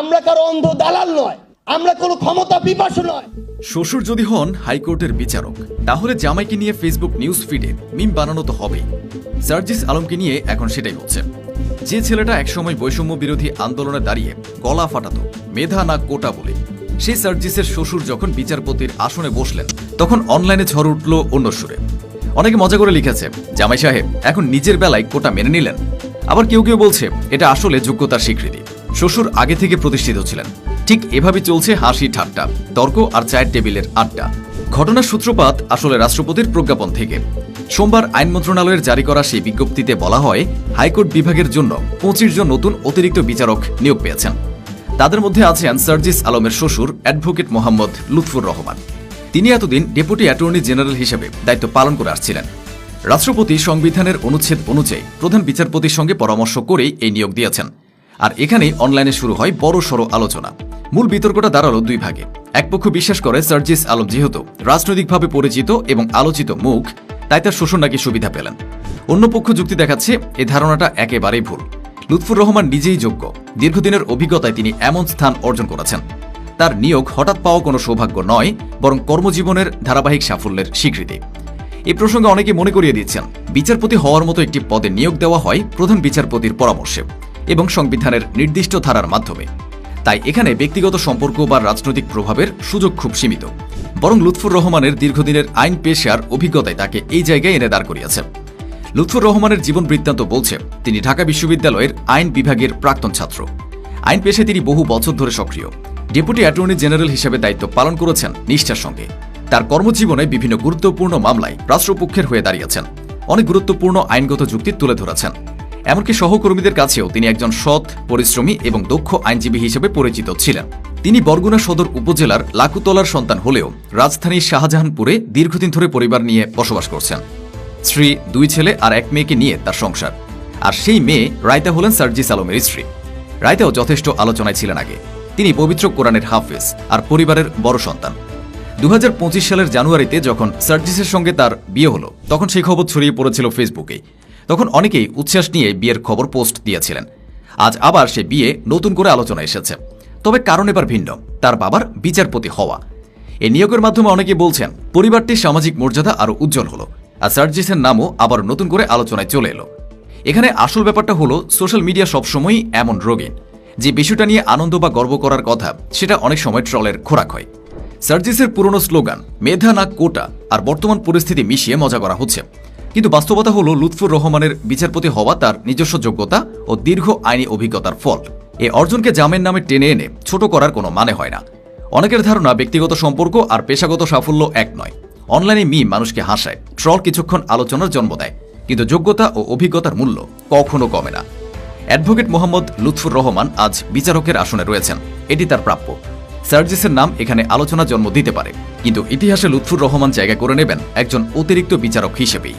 আমরা কারও অন্ধ দালাল নয়, আমরা কোনো ক্ষমতা পিপাসু নয়। শ্বশুর যদি হন হাইকোর্টের বিচারক, তাহলে জামাইকে নিয়ে ফেসবুক নিউজ ফিডে মিম বানানো তো হবেই। সার্জিস আলমকে নিয়ে এখন সেটাই হচ্ছে। যে ছেলেটা একসময় বৈষম্য বিরোধী আন্দোলনে দাঁড়িয়ে গলা ফাটাতো, মেধা না কোটা বলে। সেই সার্জিসের শ্বশুর যখন বিচারপতির আসনে বসলেন, তখন অনলাইনে ঝড় উঠল অন্য সুরে। অনেকে মজা করে লিখেছে, জামাই সাহেব, এখন নিজের বেলায় কোটা মেনে নিলেন। আবার কেউ কেউ বলছে, এটা আসলে যোগ্যতার স্বীকৃতি। শ্বশুর আগে থেকে প্রতিষ্ঠিত ছিলেন। ঠিক এভাবে চলছে হাসি ঠাট্টা, তর্ক আর চায়ের টেবিলের আড্ডা। ঘটনার সূত্রপাত আসলে রাষ্ট্রপতির প্রজ্ঞাপন থেকে। সোমবার আইন মন্ত্রণালয়ের জারি করা সেই বিজ্ঞপ্তিতে বলা হয়, হাইকোর্ট বিভাগের জন্য পঁচিশ জন নতুন অতিরিক্ত বিচারক নিয়োগ পেয়েছেন। তাদের মধ্যে আছেন সার্জিস আলমের শ্বশুর, অ্যাডভোকেট মোহাম্মদ লুৎফুর রহমান। তিনি এতদিন ডেপুটি অ্যাটর্নি জেনারেল হিসেবে দায়িত্ব পালন করে আসছিলেন। রাষ্ট্রপতি সংবিধানের অনুচ্ছেদ অনুযায়ী প্রধান বিচারপতির সঙ্গে পরামর্শ করেই এই নিয়োগ দিয়েছেন। আর এখানেই অনলাইনে শুরু হয় বড় সড় আলোচনা। মূল বিতর্কটা দাঁড়াল দুই ভাগে। এক পক্ষ বিশ্বাস করে সার্জিস আলম যেহেতু রাজনৈতিকভাবে পরিচিত এবং আলোচিত মুখ, তাই তার শোষণ নাকি সুবিধা পেলেন। অন্য পক্ষ যুক্তি দেখাচ্ছে এই ধারণাটা একেবারেই ভুল। লুৎফুর রহমান নিজেই যোগ্য। দীর্ঘদিনের অভিজ্ঞতায় তিনি এমন স্থান অর্জন করেছেন। তার নিয়োগ হঠাৎ পাওয়া কোনো সৌভাগ্য নয়, বরং কর্মজীবনের ধারাবাহিক সাফল্যের স্বীকৃতি। এই প্রসঙ্গে অনেকে মনে করিয়ে দিচ্ছেন, বিচারপতি হওয়ার মতো একটি পদে নিয়োগ দেওয়া হয় প্রধান বিচারপতির পরামর্শে। এবং সংবিধানের নির্দিষ্ট ধারার মাধ্যমে। তাই এখানে ব্যক্তিগত সম্পর্ক বা রাজনৈতিক প্রভাবের সুযোগ খুব সীমিত। বরং লুৎফুর রহমানের দীর্ঘদিনের আইন পেশার অভিজ্ঞতায় তাকে এই জায়গায় এনে দাঁড় করিয়েছে লুৎফুর রহমানের জীবন বৃত্তান্ত বলছে, তিনি ঢাকা বিশ্ববিদ্যালয়ের আইন বিভাগের প্রাক্তন ছাত্র। আইন পেশায় তিনি বহু বছর ধরে সক্রিয়। ডেপুটি অ্যাটর্নি জেনারেল হিসেবে দায়িত্ব পালন করেছেন নিষ্ঠার সঙ্গে। তার কর্মজীবনে বিভিন্ন গুরুত্বপূর্ণ মামলায় রাষ্ট্রপক্ষের হয়ে দাঁড়িয়েছেন। অনেক গুরুত্বপূর্ণ আইনগত যুক্তি তুলে ধরেছেন। এমনকি সহকর্মীদের কাছেও তিনি একজন সৎ, পরিশ্রমী এবং দক্ষ আইনজীবী হিসেবে পরিচিত ছিলেন। তিনি বরগুনা সদর উপজেলার লাকুতলার সন্তান হলেও রাজধানীর শাহজাহানপুরে দীর্ঘদিন ধরে পরিবার নিয়ে বসবাস করছেন। স্ত্রী, দুই ছেলে আর এক মেয়েকে নিয়ে তার সংসার। আর সেই মেয়ে রায়তা হলেন সার্জিস আলমের স্ত্রী। রায়তাও যথেষ্ট আলোচনায় ছিলেন আগে। তিনি পবিত্র কোরআনের হাফেজ আর পরিবারের বড় সন্তান। দু হাজার পঁচিশ সালের জানুয়ারিতে যখন সার্জিসের সঙ্গে তার বিয়ে হলো, তখন সেই খবর ছড়িয়ে পড়েছিল ফেসবুকে। তখন অনেকেই উচ্ছ্বাস নিয়ে বিয়ের খবর পোস্ট দিয়েছিলেন। আজ আবার সে বিয়ে নতুন করে আলোচনা এসেছে। তবে কারণ এবার ভিন্ন, তার বাবার বিচারপতি হওয়া। এই নিয়োগের মাধ্যমে অনেকে বলছেন পরিবারটির সামাজিক মর্যাদা আরও উজ্জ্বল হলো, আর সার্জিসের নামও আবার নতুন করে আলোচনায় চলে এলো। এখানে আসল ব্যাপারটা হলো, সোশ্যাল মিডিয়া সবসময়ই এমন রোগীন যে বিষয়টা নিয়ে আনন্দ বা গর্ব করার কথা, সেটা অনেক সময় ট্রলের খোরাক হয়। সার্জিসের পুরনো স্লোগান, মেধা না কোটা আর বর্তমান পরিস্থিতি মিশিয়ে মজা করা হচ্ছে। কিন্তু বাস্তবতা হলো, লুৎফুর রহমানের বিচারপতি হওয়া তার নিজস্ব যোগ্যতা ও দীর্ঘ আইনি অভিজ্ঞতার ফল। এ অর্জনকে জামের নামে টেনে এনে ছোট করার কোনো মানে হয় না। অনেকের ধারণা, ব্যক্তিগত সম্পর্ক আর পেশাগত সাফল্য এক নয়। অনলাইনে মিম মানুষকে হাসায়, ট্রল কিছুক্ষণ আলোচনার জন্ম দেয়, কিন্তু যোগ্যতা ও অভিজ্ঞতার মূল্য কখনো কমে না। অ্যাডভোকেট মোহাম্মদ লুৎফুর রহমান আজ বিচারকের আসনে রয়েছেন। এটি তার প্রাপ্য। সার্জিসের নাম এখানে আলোচনা জন্ম দিতে পারে, কিন্তু ইতিহাসে লুৎফুর রহমান জায়গা করে নেবেন একজন অতিরিক্ত বিচারক হিসেবেই।